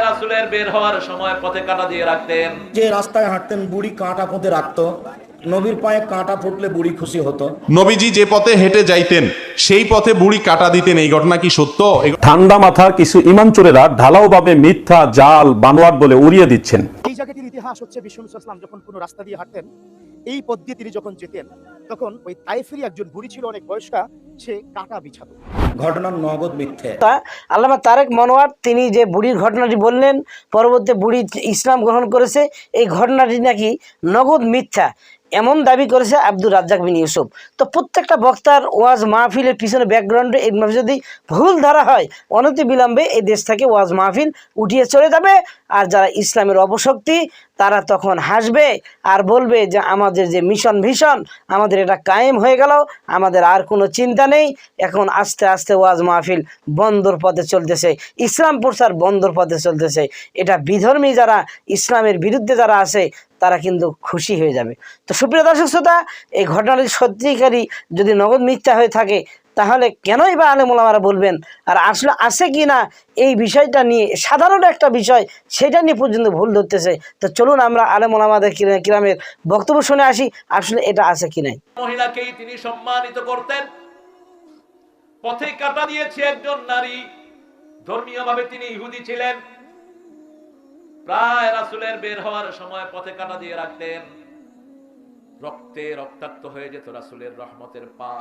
রাসূলের বের হওয়ার সময় পথে কাটা দিয়ে রাখতেন। যে রাস্তায় হাঁটতেন বুড়ি কাঁটা রাখতো। নবীর পায়ে কাঁটা ফুটলে বুড়ি খুশি হতো। নবীজি যে পথে হেঁটে যাইতেন সেই পথে বুড়ি কাটা দিতেন। এই ঘটনা কি সত্য? ঠান্ডা মাথার কিছু ইমানচোরেরা ঢালাওভাবে মিথ্যা জাল বানোয়াট বলে উড়িয়ে দিচ্ছেন। এই জায়গাটির ইতিহাস হচ্ছে বিশ্বনুসাল্লাম যখন কোনো রাস্তা দিয়ে হাঁটতেন এই পথ দিয়ে তিনি যখন যেতেন তখন ওই তাইফেরই একজন বুড়ি ছিল অনেক বয়স্কা সে কাটা বিছাতো। ঘটনার নগদ মিথ্যে। তা আল্লামা তারেক মনোয়ার তিনি যে বুড়ির ঘটনাটি বললেন পরবর্তী বুড়ি ইসলাম গ্রহণ করেছে এই ঘটনাটি নাকি নগদ মিথ্যা এমন দাবি করেছে আব্দুর রাজ্জাক বিন ইউসুফ। তো প্রত্যেকটা বক্তার ওয়াজ মাহফিলের পিছনে ব্যাকগ্রাউন্ডে এইভাবে যদি ভুল ধারা হয় অনতি বিলম্বে এই দেশ থেকে ওয়াজ মাহফিল উঠিয়ে চলে যাবে। আর যারা ইসলামের অপশক্তি তারা তখন হাসবে আর বলবে যে আমাদের যে মিশন ভীষণ, আমাদের এটা কায়েম হয়ে গেল, আমাদের আর কোনো চিন্তা নেই। এখন আস্তে আস্তে ওয়াজ মাহফিল বন্দর পথে চলতেছে ইসলাম প্রচার বন্দর পথে চলতেছে। এটা বিধর্মী যারা, ইসলামের বিরুদ্ধে যারা আছে, তারা কিন্তু খুশি হয়ে যাবে। তো সুপ্রিয় দর্শক শ্রোতা, এই ঘটনাটি সত্যিকারই যদি নগদ মিথ্যা হয়ে থাকে তাহলে কেনই বা আলেমুলামারা বলবেন? আর আসলে আছে কি না? এই বিষয়টা নিয়ে সাধারণ একটা বিষয়, সেটা নিয়ে পর্যন্ত ভুল ধরতেছে। তো চলুন আমরা আলেমুলামাদের কিরামের বক্তব্য শুনে আসি, আসলে এটা আছে কি নাই। মহিলাকেই তিনি সম্মানিত করতেন। পথে কাটা দিয়েছে একজন নারী। ধর্মীয় ভাবে তিনি ইহুদি ছিলেন। প্রায় রাসূলের বের হওয়ার সময় পথে কাটা দিয়ে রাখতেন। রক্তে রক্তাক্ত হয়ে যেত রাসূলের রহমতের পা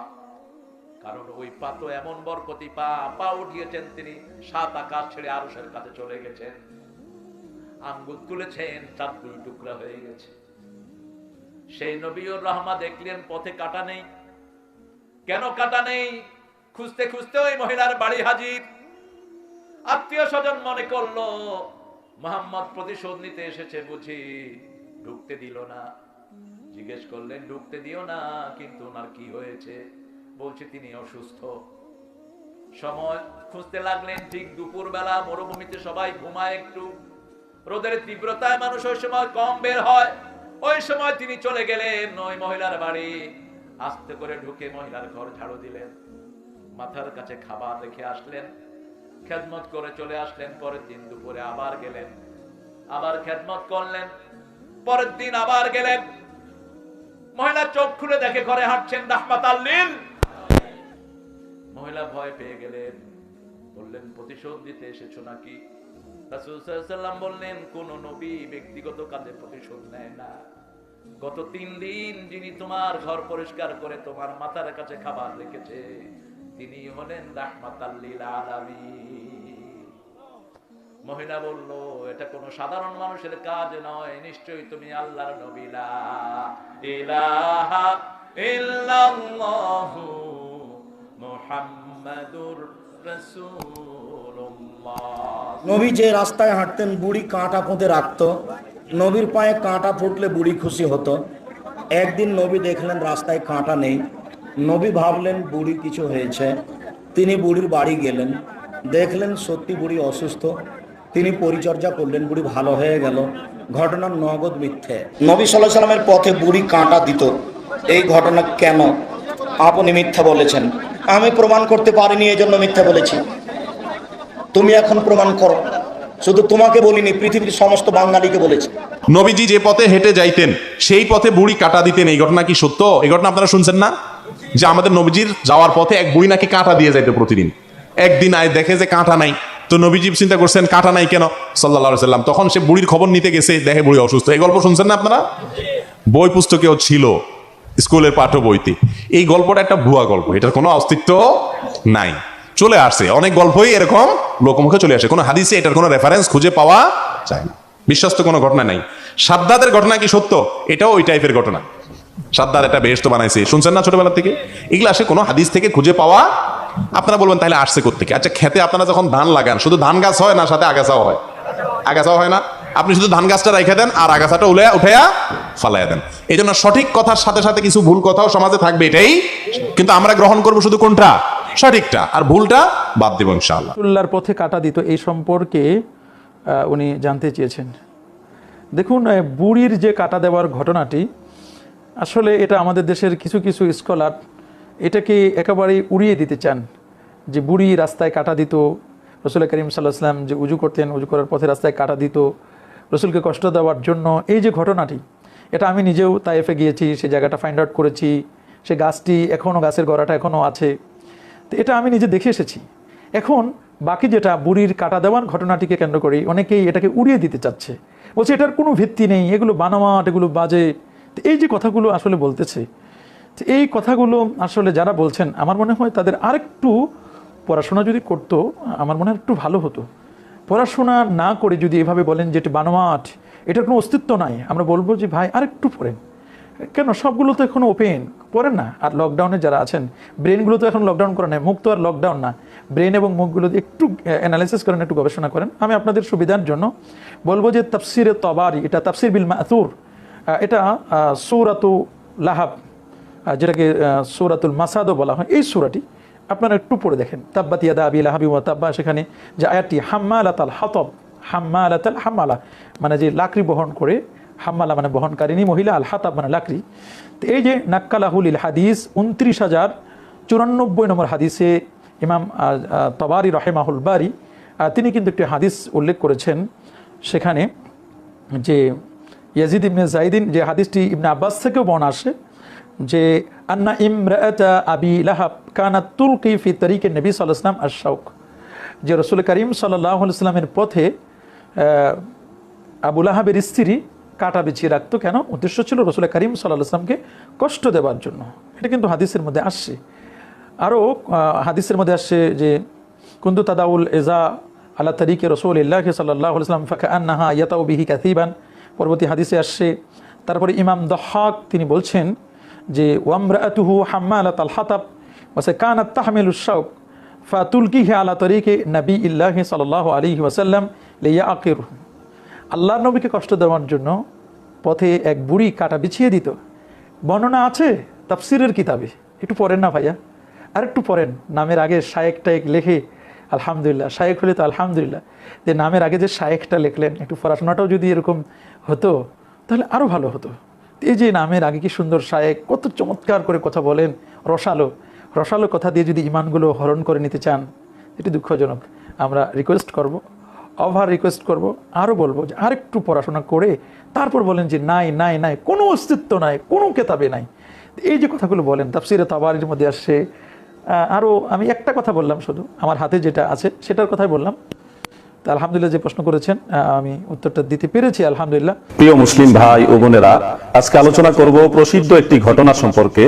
কারণ ওই পা তো এমন বরকতি পা পা উঠিয়েছেন তিনি, সাত আকাশ ছেড়ে আরশের কাছে চলে গেছেন। আঙ্গুল তুলেছেন, চার দুই টুকরা হয়ে গেছে। সেই নবীর রহমা দেখলেন, পথে কাটা নেই। কেন কাটা নেই? খুঁজতে খুঁজতে ওই মহিলার বাড়ি হাজির। আত্মীয় স্বজন মনে করল, মোহাম্মদ প্রতিশোধ নিতে এসেছে বুঝি, ঢুকতে দিল না। জিজ্ঞেস করলেন, ঢুকতে দিও না, কিন্তু ওনার কি হয়েছে? বলছে, তিনি অসুস্থ। সময় খুঁজতে লাগলেন, ঠিক দুপুর বেলা মরুভূমিতে সবাই ঘুমায় একটু। রোদের তীব্রতায় মানুষ ওই সময় কম বের হয়। ওই সময় তিনি চলে গেলেন ওই মহিলার বাড়ি। আস্তে করে ঢুকে মহিলার ঘর ঝাড়ু দিলেন। মাথার কাছে খাবার রেখে আসলেন। খেদমত করে চলে আসলেন। পরের দিন দুপুরে আবার গেলেন। আবার খেদমত করলেন। পরের দিন আবার গেলেন। মহিলা চোখ খুলে দেখে ঘরে হাঁটছেন রাহমাত আল্লিল মহিলা ভয় পেয়ে গেলেন। বললেন, প্রতিশোধ দিতে এসেছ নাকি? রাসূল সাল্লাল্লাহু আলাইহি ওয়াসাল্লাম বললেন, কোন নবী ব্যক্তিগত কাজে প্রতিশোধ নেয় না। গত তিন দিন যিনি তোমার ঘর পরিষ্কার করে তোমার মাথার কাছে খাবার রেখেছে, তিনি হলেন মহিলা বলল, এটা কোনো সাধারণ মানুষের কাজ নয়, নিশ্চয়ই তুমি আল্লাহর নবী, লা ইলাহা ইল্লাল্লাহু নবী যে রাস্তায় হাঁটতেন, বুড়ি কাঁটা পুঁতে রাখত। নবীর পায়ে কাঁটা ফুটলে বুড়ি খুশি হতো। একদিন নবী দেখলেন রাস্তায় কাঁটা নেই। নবী ভাবলেন, বুড়ি কিছু হয়েছে। তিনি বুড়ির বাড়ি গেলেন। দেখলেন সত্যি বুড়ি অসুস্থ। তিনি পরিচর্যা করলেন, বুড়ি ভালো হয়ে গেল। ঘটনার নগদ মিথ্যে। নবী সাল্লাহ সাল্লামের পথে বুড়ি কাঁটা দিত। এই ঘটনা কেন? আপনি মিথ্যা বলেছেন। আমি প্রমাণ করতে পারিনি এই জন্য মিথ্যা বলেছি। তুমি এখন প্রমাণ করো। শুধু তোমাকে বলিনি, পৃথিবীর সমস্ত বাঙালিকে বলেছি। নবীজি যে পথে হেঁটে যাইতেন, সেই পথে বুড়ি কাটা দিতেন। এই ঘটনা কি সত্য? এই ঘটনা আপনারা শুনছেন না? যে আমাদের নবীজির যাওয়ার পথে এক বুড়ি নাকি কাঁটা দিয়ে যাইতো প্রতিদিন। একদিন আয় দেখে যে কাঁটা নাই। তো নবীজি চিন্তা করছেন, কাঁটা নাই কেন? সাল্লাহ সাল্লাম তখন সে বুড়ির খবর নিতে গেছে, দেখে বুড়ি অসুস্থ। এই গল্প শুনছেন না আপনারা? বই পুস্তকেও ছিল। স্কুলের পাঠ্য বইতে। এই গল্পটা একটা ভুয়া গল্প, এটার কোনো অস্তিত্ব নাই। চলে আসছে, অনেক গল্পই এরকম লোকমুখে চলে আসে, কোনো হাদিসে এটার কোনো রেফারেন্স খুঁজে পাওয়া যায় না। বিশ্বস্ত কোনো ঘটনা নাই। সাদ্দাদের ঘটনা কি সত্য? এটাও ওই টাইপের ঘটনা। সাদ্দার একটা বেশ তো বানাইছে, শুনছেন না ছোটবেলা থেকে? এগুলো আসে কোনো হাদিস থেকে খুঁজে পাওয়া? আপনারা বলবেন, তাহলে আসছে থেকে আচ্ছা খেতে আপনারা যখন ধান লাগান, শুধু ধান গাছ হয় না, সাথে আগাছাও হয়? আগাছাও হয় না? আপনি শুধু ধান গাছটা রেখে দেন আর আগাছাটা উলে উঠাইয়া ফালাইয়া দেন। এই জন্য সঠিক কথার সাথে সাথে কিছু ভুল কথাও সমাজে থাকবে এটাই। কিন্তু আমরা গ্রহণ করব শুধু কোনটা? সঠিকটা। আর ভুলটা বাদ দেবো ইনশাআল্লাহ। রসুল্লার পথে কাটা দিত এই সম্পর্কে উনি জানতে চেয়েছেন। দেখুন বুড়ির যে কাটা দেওয়ার ঘটনাটি, আসলে এটা আমাদের দেশের কিছু কিছু স্কলার এটাকে একেবারেই উড়িয়ে দিতে চান যে বুড়ি রাস্তায় কাটা দিত রসুল করিম সাল্লাহ সাল্লাম যে উজু করতেন, উজু করার পথে রাস্তায় কাটা দিত রসুলকে কষ্ট দেওয়ার জন্য এই যে ঘটনাটি, এটা আমি নিজেও তাইফে গিয়েছি, সেই জায়গাটা ফাইন্ড আউট করেছি, সে গাছটি এখনও গাছের গড়াটা এখনও আছে। তো এটা আমি নিজে দেখে এসেছি। এখন বাকি যেটা বুড়ির কাটা দেওয়ার ঘটনাটিকে কেন্দ্র করে অনেকেই এটাকে উড়িয়ে দিতে চাচ্ছে। বলছে, এটার কোনো ভিত্তি নেই, এগুলো বানামাট, এগুলো বাজে। তো এই যে কথাগুলো আসলে বলতেছে এই কথাগুলো আসলে যারা বলছেন, আমার মনে হয় তাদের আরেকটু পড়াশোনা যদি করতো, আমার মনে হয় একটু ভালো হতো। পড়াশোনা না করে যদি এভাবে বলেন যে এটা বানোয়াট এটার কোনো অস্তিত্ব নাই। আমরা বলব যে, ভাই, আরেকটু পড়েন। কেন? সবগুলো তো এখনও ওপেন। পড়েন না। আর লকডাউনে যারা আছেন ব্রেনগুলো তো এখন লকডাউন করা নাই মুখ তো আর লকডাউন না। ব্রেন এবং মুখগুলো একটু অ্যানালাইসিস করেন, একটু গবেষণা করেন। আমি আপনাদের সুবিধার জন্য বলব যে, তাফসিরে তবারি, এটা তাফসির বিল মাতুর এটা সৌরাতু লাহাব যেটাকে সৌরাতুল মাসাদও বলা হয়। এই সূরাটি আপনারা একটু পড়ে দেখেন। তাব্বাত ইয়াদা আবি লাহাবি ওয়া তাব্বা, সেখানে যে আয়াতটি, হাম্মালাতাল হাতব, হাম্মালাতাল হাম্মালা মানে যে লাকড়ি বহন করে, হাম্মালা মানে বহনকারিনী মহিলা, আল হাতাব মানে লাকড়ি। তো এই যে নাক্কালাহুল ইল হাদিস, উনত্রিশ হাজার চুরানব্বই নম্বর হাদিসে ইমাম তবারি রহেমাহুল বারি তিনি কিন্তু একটি হাদিস উল্লেখ করেছেন, সেখানে যে ইয়াজিদ ইবনে জাইদিন যে হাদিসটি ইবনে আব্বাস থেকেও বর্ণ আসে যে আন্না ইমরাতা আবি লাহাব কানাত তুলকি ফি তরিকে নবী সাল্লাহ ইসলাম আশাউক যে রসুল করিম সাল্লাহ ইসলামের পথে আহ, আবু লাহাবের স্ত্রী কাটা বিছিয়ে রাখতো কেন? উদ্দেশ্য ছিল রসুল করিম সাল্লাহ ইসলামকে কষ্ট দেওয়ার জন্য। এটা কিন্তু হাদিসের মধ্যে আসছে। আরও হাদিসের মধ্যে আসছে যে কুন্দু তাদাউল এজা আল্লাহ তরিকে রসুল ইল্লাহ সাল্লাহ ইসলাম ফাঁকা আন্নাহা ইয়াতাউ বিহি কাথিবান পরবর্তী হাদিসে আসছে তারপরে ইমাম দহাক তিনি বলছেন যে ওয়ামরাতুহু হাম্মালাত আল হাতাব ওয়াসে কানাত তাহমিল শাউক ফাতুলকিহি আলা তরিকে নবী ইল্লাহি সাল্লাহ আলী ওয়াসাল্লাম লিয়া আকির আল্লাহ নবীকে কষ্ট দেওয়ার জন্য পথে এক বুড়ি কাটা বিছিয়ে দিত। বর্ণনা আছে তাফসিরের কিতাবে। একটু পড়েন না ভাইয়া। আর একটু পড়েন। নামের আগে শায়েক টায়েক লেখে আলহামদুলিল্লাহ। শায়েক হলে তো আলহামদুলিল্লাহ। যে, নামের আগে যে শায়েকটা লিখলেন, একটু পড়াশোনাটাও যদি এরকম হতো, তাহলে আরও ভালো হতো। এই যে নামের আগে কি সুন্দর শায়েক কত চমৎকার করে কথা বলেন রসালো। রসালো কথা দিয়ে যদি ইমানগুলো হরণ করে নিতে চান এটি দুঃখজনক। আমরা রিকোয়েস্ট করব ওভার রিকোয়েস্ট করব আরও বলব যে আরেকটু পড়াশোনা করে তারপর বলেন যে নাই নাই নাই, কোনো অস্তিত্ব নাই, কোনো কেতাবে নাই। এই যে কথাগুলো বলেন, তাফসিরে তাবারির মধ্যে আসছে আরও আমি একটা কথা বললাম শুধু, আমার হাতে যেটা আছে সেটার কথাই বললাম। আলহামদুলিল্লাহ যে প্রশ্ন করেছেন আমি উত্তরটা দিতে পেরেছি, আলহামদুলিল্লাহ। প্রিয় মুসলিম ভাই ও বোনেরা, আজকে আলোচনা করব প্রসিদ্ধ একটি ঘটনা সম্পর্কে।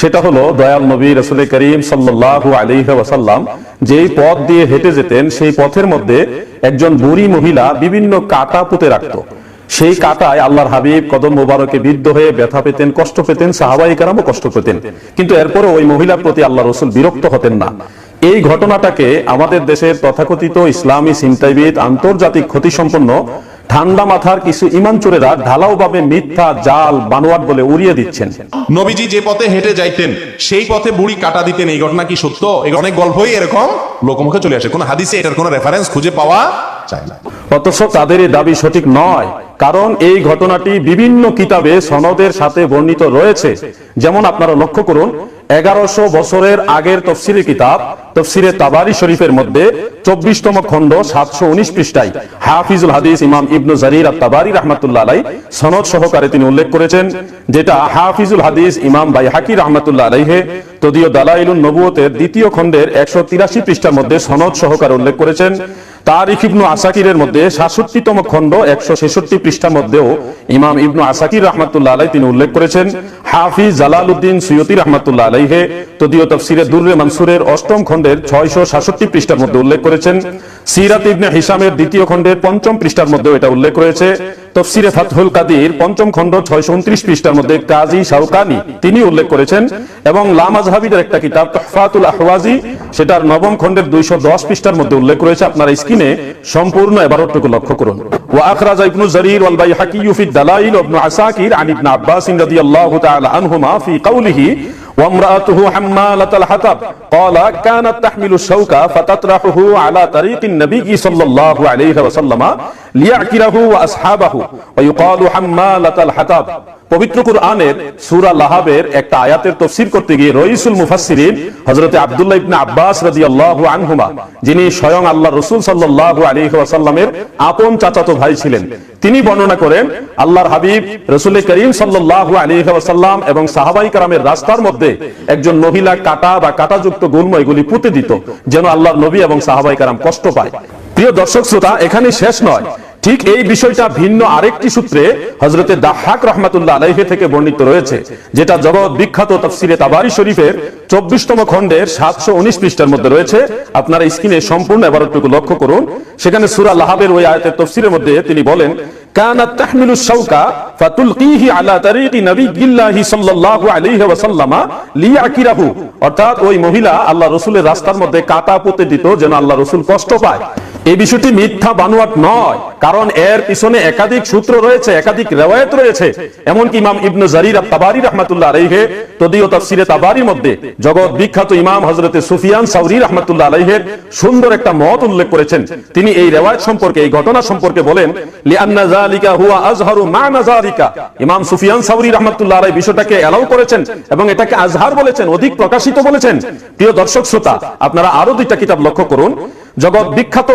সেটা হলো দয়াল নবী রসুল করিম সাল্লাল্লাহু আলাইহি ওয়াসাল্লাম যেই পথ দিয়ে হেঁটে যেতেন, সেই পথের মধ্যে একজন বুড়ি মহিলা বিভিন্ন কাটা পুঁতে রাখতো। সেই কাটায় আল্লাহর হাবিব কদম মোবারকে বিদ্ধ হয়ে ব্যথা পেতেন, কষ্ট পেতেন সাহাবাই কারামও কষ্ট পেতেন। কিন্তু এরপরে ওই মহিলার প্রতি আল্লাহ রসুল বিরক্ত হতেন না। এই ঘটনাটাকে আমাদের দেশের তথাকথিত ইসলামী চিন্তাবিদ আন্তর্জাতিক ক্ষতিসম্পন্ন ঠান্ডা মাথার কিছু ইমানচোরেরা ঢালাওভাবে মিথ্যা জাল বানোয়াট বলে উড়িয়ে দিচ্ছেন। নবীজি যে পথে হেঁটে যাইতেন সেই পথে বুড়ি কাটা দিতেন এই ঘটনা কি সত্য? অনেক গল্পই এরকম। লোকমুখে চলে আসে। কোন হাদিসে এটার কোনো রেফারেন্স খুঁজে পাওয়া যায় না। অথচ তাদের এই দাবি সঠিক নয় কারণ এই ঘটনাটি বিভিন্ন কিতাবে সনদের সাথে বর্ণিত রয়েছে। যেমন আপনারা লক্ষ্য করুন এগারোশো বছরের আগের তফসিরের কিতাব তফসিরে তাবারি শরীফের মধ্যে চব্বিশতম খণ্ড সাতশো উনিশ পৃষ্ঠায় হাফিজুল হাদিস ইমাম ইবনু জারির আর তাবারি রহমাতুল্লাহ আলাই সনদ সহকারে তিনি উল্লেখ করেছেন, যেটা হাফিজুল হাদিস ইমাম বাই হাকি রহমাতুল্লাহ আলাইহে তদীয় দালাইলুন নবুয়তের দ্বিতীয় খণ্ডের একশো তিরাশি পৃষ্ঠার মধ্যে সনদ সহকারে উল্লেখ করেছেন। ইবনু আসাকিরের মধ্যে সাতষট্টিতম খণ্ড একশো ছেষট্টি পৃষ্ঠার মধ্যেও ইমাম ইবনু আসাকির আলাই তিনি উল্লেখ করেছেন, হাফিজ জালাল উদ্দিন সৈয়দি রহমাতুল্লাহ আলাইহে তদীয় তফসিরে দুর্রে মানসুরের অষ্টম খণ্ডের ছয়শো সাতষট্টি পৃষ্ঠার মধ্যে উল্লেখ করেছেন, সিরাত ইবনে হিসামের দ্বিতীয় খণ্ডের পঞ্চম পৃষ্ঠার মধ্যেও এটা উল্লেখ রয়েছে তফসিরে ফাতহুল কাদির পঞ্চম খণ্ড ছয়শো উনত্রিশ পৃষ্ঠার মধ্যে কাজী শাউকানি তিনি উল্লেখ করেছেন, এবং লামাজহাবিদের একটা কিতাব, তহফাতুল আহওয়াজি, সেটার নবম খণ্ডের দুইশো দশ পৃষ্ঠার মধ্যে উল্লেখ রয়েছে। আপনার স্ক্রিনে সম্পূর্ণ এবারটুকু লক্ষ্য করুন। ওয়া ইবনু জারির ওয়াল বাইহাকি ফি দালাইল ইবনু আসাকির আন ইবনে আব্বাস রাদিয়াল্লাহু তাআলা আনহুমা ফি কাউলিহি وامرأته حمالة الحطب قال كانت تحمل الشوك فتطرحه على طريق النبي صلى الله عليه وسلم ليعكره وأصحابه ويقال حمالة الحطب পবিত্র কুরআনের সূরা লাহাবের একটা আয়াতের তফসির করতে গিয়ে রইসুল মুফাসসিরিন হযরতে আব্দুল্লাহ ইবনে আব্বাস রাদিয়াল্লাহু আনহুমা যিনি স্বয়ং আল্লাহ রাসূল সাল্লাল্লাহু আলাইহি ওয়াসাল্লামের আপন চাচাতো ভাই ছিলেন তিনি বর্ণনা করেন, আল্লাহর হাবিব রসুল করিম সাল্লাহ আলী সাল্লাম এবং সাহাবাই কারামের রাস্তার মধ্যে একজন মহিলা কাটা বা কাটাযুক্ত গুল্ম এগুলি পুঁতে দিত, যেন আল্লাহর নবী এবং সাহাবাই কারাম কষ্ট পায়। প্রিয় দর্শক শ্রোতা, এখানে শেষ নয়। ঠিক এই বিষয়টা ভিন্ন আরেকটি সূত্রে হজরতে দাহাক রহমাতুল্লাহ আলাইহে থেকে বর্ণিত রয়েছে যেটা জগৎ বিখ্যাত তফসিরে তাবারি শরীফের চব্বিশতম খণ্ডের সাতশো উনিশ পৃষ্ঠার মধ্যে রয়েছে আপনারা স্ক্রিনে সম্পূর্ণ এবারটুকু লক্ষ্য করুন সেখানে সুরা লাহাবের ওই আয়াতের তফসিরের মধ্যে তিনি বলেন كانت تحمل الشوكة فتلقيه على طريق نبي الله صلى الله عليه وسلم ليعكره অর্থাৎ ওই মহিলা আল্লাহ রসুলের রাস্তার মধ্যে কাটা পুঁতে দিত যেন আল্লাহ রসুল কষ্ট পায় এই বিষয়টি মিথ্যা বানোয়াট নয়, কারণ এর পিছনে একাধিক সূত্র রয়েছে, একাধিক রেওয়ায়ত রয়েছে। এমনকি ইমাম ইবনু জারির তাবারি রহমাতুল্লাহ আলাইহে, তদীয় তাফসিরে তাবারির মধ্যে জগৎ বিখ্যাত ইমাম হযরতে সুফিয়ান সাউরি রহমাতুল্লাহ আলাইহের সুন্দর একটা মত উল্লেখ করেছেন। তিনি এই রেওয়ায়ত সম্পর্কে, এই ঘটনা সম্পর্কে বলেন হুয়া আজহারু ইমাম সুফিয়ান সাউরি বিষয়টাকে করেছেন এবং এটাকে আজহার বলেছেন, অধিক প্রকাশিত বলেছেন। প্রিয় দর্শক শ্রোতা, আপনারা আরও দুইটা কিতাব লক্ষ্য করুন। জগৎ বিখ্যাত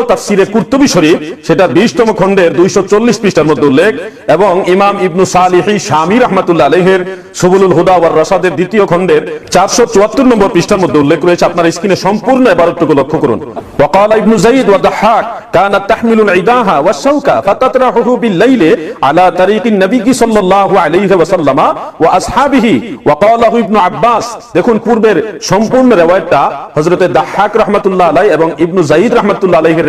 কুর্তুবী শরীফ সেটা 20তম খণ্ডের 240 পৃষ্ঠার মধ্যে উল্লেখ এবং ইমাম ইবনু সালিহি শামী রাহমাতুল্লাহ আলাইহির সুবুলুল হুদা ওয়ার রাসাদের দ্বিতীয় খণ্ডের 474 নম্বর পৃষ্ঠার মধ্যে উল্লেখ রয়েছে আপনার স্ক্রিনে সম্পূর্ণ এবারটুকু লক্ষ্য করুন وقال ابن زيد وضحاك كانت تحمل العداها والشوكة فتطرحه بالليل على طريق النبي صلى الله عليه وسلم واصحابه وقاله ابن عباس দেখুন পূর্বের সম্পূর্ণ রেওয়ায়াতটা হযরতে দাহাক রাহমাতুল্লাহ আলাইহি এবং ইবনু জাইদ রাহমাতুল্লাহ আলাইহির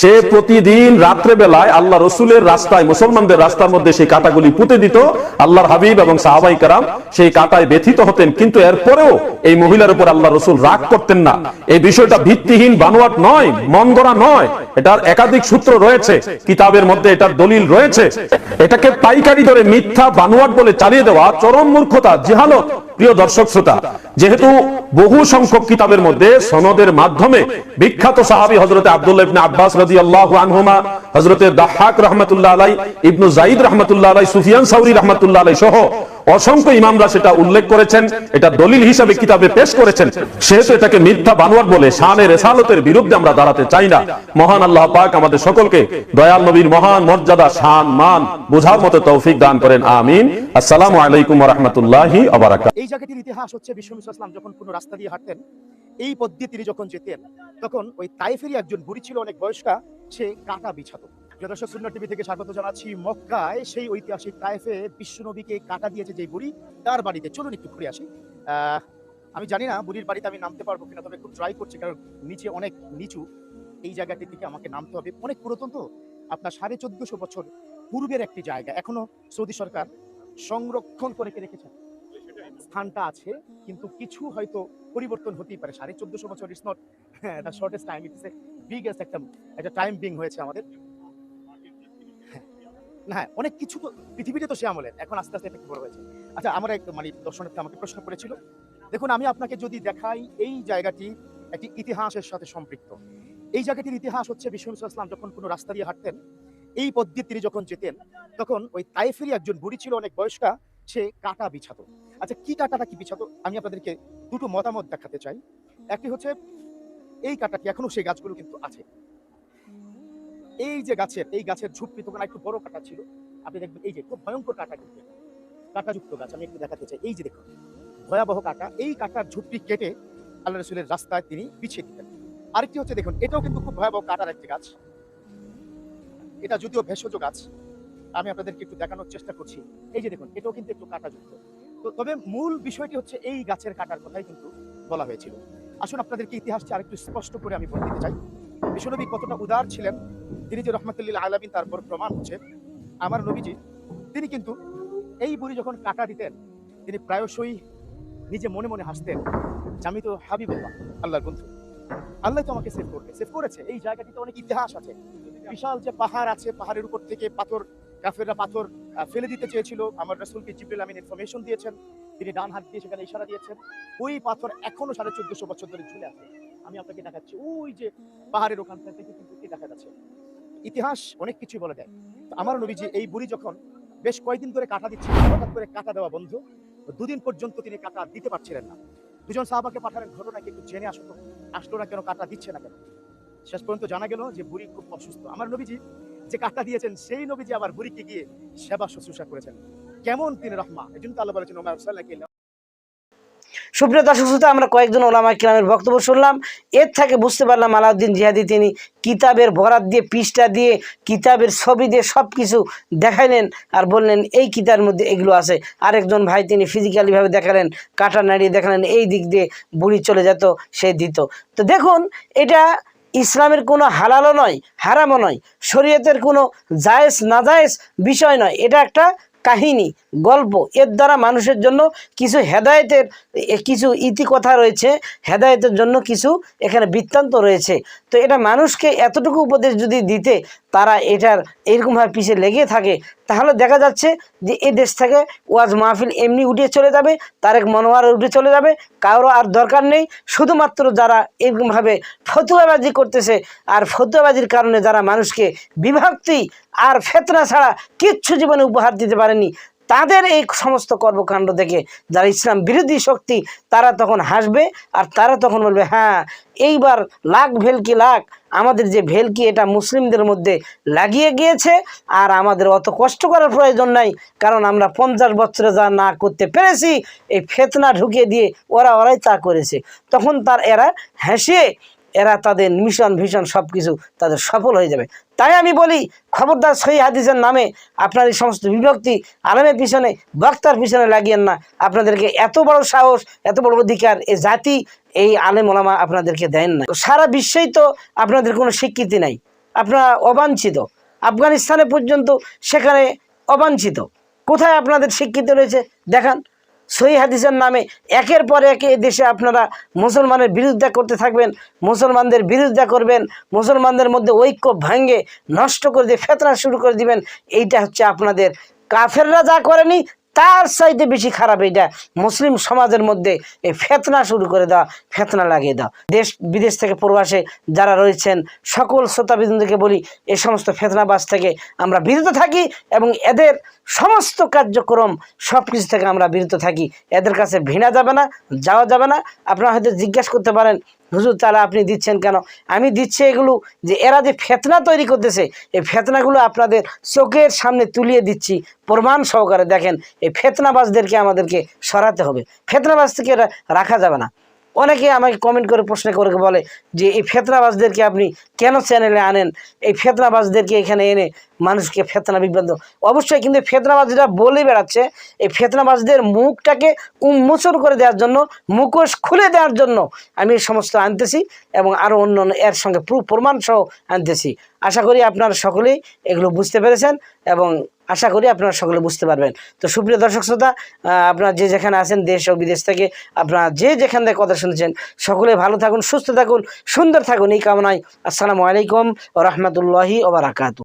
সে প্রতিদিন রাত্রে বেলায় আল্লাহ রসুলের রাস্তায়, মুসলমানদের রাস্তার মধ্যে সেই কাটাগুলি পুঁতে দিত। আল্লাহর হাবিব এবং সাহাবাই কারাম সেই কাটায় ব্যথিত হতেন, কিন্তু এরপরেও এই মহিলার উপর আল্লাহ রসুল রাগ করতেন না। এই বিষয়টা ভিত্তিহীন বানোয়াট নয় মন গড়া নয়, এটার একাধিক সূত্র রয়েছে, কিতাবের মধ্যে এটার দলিল রয়েছে। এটাকে পাইকারি ধরে মিথ্যা বানোয়াট বলে চালিয়ে দেওয়া চরম মূর্খতা, জিহালত প্রিয় দর্শক শ্রোতা, যেহেতু বহু সংখ্যক কিতাবের মধ্যে সনদের মাধ্যমে বিখ্যাত সাহাবি হজরতে আব্দুল্লাহ ইবনে আব্বাস আল্লাহ আনহুমা হজরতের দাহাক রহমতুল্লাহ আলাই ইবনু জাইদ রহমতুল্লাহ আলাই সুফিয়ান সাউরি রহমতুল্লাহ আলাই সহ অসংখ্য ইমামরা সেটা উল্লেখ করেছেন, এটা দলিল হিসাবে কিতাবে পেশ করেছেন। সেহেতু এটাকে মিথ্যা বানোয়ার বলে শানের রেসালতের বিরুদ্ধে আমরা দাঁড়াতে চাই না। মহান আল্লাহ পাক আমাদের সকলকে দয়াল নবীর মহান মর্যাদা, শান, মান বোঝার মতো তৌফিক দান করেন। আমিন। আসসালামু আলাইকুম রাহমাতুল্লাহি এই জায়গাটির ইতিহাস হচ্ছে ইসলাম যখন কোনো রাস্তা দিয়ে হাঁটতেন, এই পথ তিনি যখন যেতেন, তখন ওই তাইফেরই একজন বুড়ি ছিল, অনেক বয়স্কা, সে কাটা বিছাতো। শূন্য টিভি থেকে স্বাগত জানাচ্ছি মক্কায়। সেই ঐতিহাসিক তাইফে বিশ্বনবীকে কাটা দিয়েছে যে বুড়ি, তার বাড়িতে। চলুন একটু ঘুরে আসি। আমি জানি না বুড়ির বাড়িতে আমি নামতে পারব কিনা, তবে খুব ট্রাই করছি, কারণ নিচে অনেক নিচু। এই জায়গাটি থেকে আমাকে নামতে হবে। অনেক পুরাতন তো। আপনার সাড়ে চোদ্দশো বছর পূর্বের একটি জায়গা। এখনও সৌদি সরকার সংরক্ষণ করে রেখেছে। স্থানটা আছে, কিন্তু কিছু হয়তো পরিবর্তন হতেই পারে। সাড়ে চোদ্দশো বছর ইটস নট এটা শর্টেস্ট টাইম ইটস বিগেস্ট একটা একটা টাইম বিং হয়েছে আমাদের। না, অনেক কিছু পৃথিবীতে তো সে আমলের এখন আস্তে আস্তে এটা একটু বড় হয়েছে? আচ্ছা আমরা একটু মানে দর্শনার্থী আমাকে প্রশ্ন করেছিল। দেখুন, আমি আপনাকে যদি দেখাই এই জায়গাটি একটি ইতিহাসের সাথে সম্পৃক্ত। এই জায়গাটির ইতিহাস হচ্ছে বিশ্বনবী ইসলাম যখন কোনো রাস্তা দিয়ে হাঁটতেন, এই দিয়ে তিনি যখন যেতেন, তখন ওই তাইফেরই একজন বুড়ি ছিল, অনেক বয়স্কা, সে কাটা বিছাতো। আচ্ছা কি কাটাটা কি বিছাতো? আমি আপনাদেরকে দুটো মতামত দেখাতে চাই। একটি হচ্ছে, এই কাটাটি এখনও সেই গাছগুলো কিন্তু আছে। এই যে গাছের, এই গাছের ঝুপড়ি তখন একটু বড় কাটা ছিল। আপনি দেখবেন এই যে খুব ভয়ঙ্কর কাটা কিন্তু কাটাযুক্ত গাছ, আমি একটু দেখাতে চাই। এই যে দেখুন, ভয়াবহ কাটা। এই কাটার ঝুপড়ি কেটে আল্লাহ রসুলের রাস্তায় তিনি বিছিয়ে দিতেন আরেকটি হচ্ছে দেখুন, এটাও কিন্তু খুব ভয়াবহ কাটার একটি গাছ। এটা যদিও ভেষজ গাছ, আমি আপনাদেরকে একটু দেখানোর চেষ্টা করছি। এই যে দেখুন, এটাও কিন্তু একটু কাঁটাযুক্ত। তো তবে মূল বিষয়টি হচ্ছে এই গাছের কাটার কথাই কিন্তু বলা হয়েছিল। আসুন আপনাদেরকে ইতিহাসটি আরেকটু স্পষ্ট করে আমি বলে দিতে চাই। বিশ্বনবী কতটা উদার ছিলেন, তিনি যে রহমতুল্লিল আলমিন তারপর প্রমাণ হচ্ছে, আমার নবীজি, তিনি কিন্তু এই বুড়ি যখন কাটা দিতেন, তিনি প্রায়শই নিজে মনে মনে হাসতেন যে আমি তো হাবিবুল্লাহ, আল্লাহর বন্ধু। আল্লাহ তো আমাকে সেভ করবে সেভ করেছে। এই জায়গাটিতে অনেক ইতিহাস আছে। বিশাল যে পাহাড় আছে, পাহাড়ের উপর থেকে পাথর, কাফেররা পাথর ফেলে দিতে চেয়েছিল। আমার রাসূলকে জিবরিল আমিন ইনফরমেশন দিয়েছেন। তিনি ডান হাত দিয়ে সেখানে ইশারা দিয়েছেন। ওই পাথর এখনও সাড়ে চোদ্দশো বছর ধরে ঝুলে আছে। আমি আপনাকে দেখাচ্ছি। ওই যে পাহাড়ের ওখানটা থেকে কিন্তু দেখা যাচ্ছে? ইতিহাস অনেক কিছুই বলে দেয়। আমার নবীজি এই বুড়ি যখন বেশ কয়েকদিন ধরে কাটা দিচ্ছে, হঠাৎ করে কাটা দেওয়া বন্ধ। দুদিন পর্যন্ত তিনি কাটা দিতে পারছিলেন না। দুজন সাহাবাকে পাঠালেন ঘটনাকে একটু জেনে আসো তো, আসলো না কেন, কাটা দিচ্ছে না কেন? শেষ পর্যন্ত জানা গেল যে বুড়ি খুব অসুস্থ। আমার নবীজি যে কাটা দিয়েছেন, সেই নবীজি আবার বুড়িকে গিয়ে সেবা শুশ্রূষা করেছেন। কেমন তিনি রহমা? এই জন্য তো আল্লাহ বলেছেন সুপ্রিয় দর্শক শ্রোতা, আমরা কয়েকজন ওলামা কিরামের বক্তব্য শুনলাম। এর থেকে বুঝতে পারলাম আলাউদ্দিন জিহাদি তিনি কিতাবের বরাত দিয়ে, পৃষ্ঠা দিয়ে, কিতাবের ছবি দিয়ে সব কিছু দেখাইলেন আর বললেন, এই কিতার মধ্যে এগুলো আছে। আরেকজন ভাই তিনি ফিজিক্যালিভাবে দেখালেন কাটা নাড়িয়ে দেখালেন, এই দিক দিয়ে বুড়ি চলে যেত, সে দিত। তো দেখুন, এটা ইসলামের কোনো হালালও নয়, হারামও নয়, শরীয়তের কোনো জায়েজ নাজায়েজ বিষয় নয়, এটা একটা কাহিনী। গল্প। এর দ্বারা মানুষের জন্য কিছু হেদায়েতের, এ, কিছু ইতিকথা রয়েছে, হেদায়েতের জন্য কিছু এখানে বৃত্তান্ত রয়েছে। তো এটা মানুষকে এতটুকু উপদেশ যদি দিতে তারা এটার এরকমভাবে পিছিয়ে লেগে থাকে, তাহলে দেখা যাচ্ছে যে এই দেশ থেকে ওয়াজ মাহফিল এমনি উঠে চলে যাবে, তারেক মনোয়ার উঠে চলে যাবে, কারও আর দরকার নেই। শুধুমাত্র যারা এরকমভাবে ফতুয়াবাজি করতেছে আর ফতুয়াবাজির কারণে যারা মানুষকে বিভক্তি আর ফেতনা ছাড়া কিচ্ছু জীবনে উপহার দিতে পারেনি তাদের এই সমস্ত কর্মকাণ্ড দেখে যারা ইসলাম বিরোধী শক্তি, তারা তখন হাসবে আর তারা তখন বলবে হ্যাঁ এইবার লাখ ভেলকি লাখ? আমাদের যে ভেলকি এটা মুসলিমদের মধ্যে লাগিয়ে গিয়েছে আর আমাদের অত কষ্ট করার প্রয়োজন নাই। কারণ আমরা পঞ্চাশ বছরে যা না করতে পেরেছি, এই ফেতনা ঢুকিয়ে দিয়ে ওরা ওরাই তা করেছে। তখন তার এরা হেসে এরা তাদের মিশন ভিশন সব কিছু তাদের সফল হয়ে যাবে। তাই আমি বলি, খবরদার সহি হাদিসের নামে আপনার এই সমস্ত বিভক্তি আলমের পিছনে, বক্তার পিছনে লাগিয়েন না। আপনাদেরকে এত বড় সাহস, এত বড় অধিকার এই জাতি, এই আলেম ওলামা আপনাদেরকে দেন না। সারা বিশ্বেই তো আপনাদের কোনো স্বীকৃতি নাই। আপনারা অবাঞ্ছিত। আফগানিস্তানে পর্যন্ত সেখানে অবাঞ্ছিত। কোথায় আপনাদের স্বীকৃতি রয়েছে? দেখান। সহি হাদিসের নামে একের পর এক দেশে আপনারা মুসলমানের বিরুদ্ধে করতে থাকবেন, মুসলমানদের বিরুদ্ধে করবেন, মুসলমানদের মধ্যে ঐক্য ভাঙ্গে নষ্ট করে দিয়ে ফেতনা শুরু করে দিবেন, এইটা হচ্ছে আপনাদের কাফেররা যা করেনি তার চাইতে বেশি খারাপ এটা মুসলিম সমাজের মধ্যে এই ফেতনা শুরু করে দেওয়া, ফেতনা লাগিয়ে দেওয়া। দেশ, বিদেশ থেকে প্রবাসে যারা রয়েছেন, সকল শ্রোতাবিন্দুকে বলি, এ সমস্ত ফেতনাবাজ থেকে আমরা বিরত থাকি এবং এদের সমস্ত কার্যক্রম সব কিছু থেকে আমরা বিরত থাকি। এদের কাছে ভিনা যাবে না, যাওয়া যাবে না। আপনারা হয়তো জিজ্ঞাসা করতে পারেন হুজুর, তাহলে আপনি দিচ্ছেন কেন? আমি দিচ্ছি এগুলো যে এরা যে ফেতনা তৈরি করতেছে, এই ফেতনাগুলো আপনাদের চোখের সামনে তুলিয়ে দিচ্ছি। প্রমাণ সহকারে দেখেন, এই ফেতনাবাজদেরকে আমাদেরকে সরাতে হবে। ফেতনাবাজ থেকে রাখা যাবে না। অনেকে আমাকে কমেন্ট করে প্রশ্ন করে বলে যে এই ফেতনাবাজদেরকে আপনি কেন চ্যানেলে আনেন? এই ফেতনাবাজদেরকে এখানে এনে মানুষকে ফেতনা বিভ্রান্ত। অবশ্যই কিন্তু ফেতনাবাজরা বলে বেড়াচ্ছে এই ফেতনাবাজদের মুখটাকে উন্মোচন করে দেওয়ার জন্য, মুখোশ খুলে দেওয়ার জন্য আমি এই সমস্ত আনতেছি এবং আরও অন্য এর সঙ্গে প্রুফ প্রমাণ সহ আনতেছি। আশা করি আপনারা সকলেই এগুলো বুঝতে পেরেছেন এবং আশা করি আপনারা সকলে বুঝতে পারবেন। তো সুপ্রিয় দর্শক শ্রোতা আপনারা যে যেখানে আছেন দেশ ও বিদেশ থেকে, আপনারা যে যেখান থেকে কথা শুনছেন, সকলে ভালো থাকুন, সুস্থ থাকুন, সুন্দর থাকুন, এই কামনায় আসসালামু আলাইকুম রহমতুল্লাহি ওবরাকাতু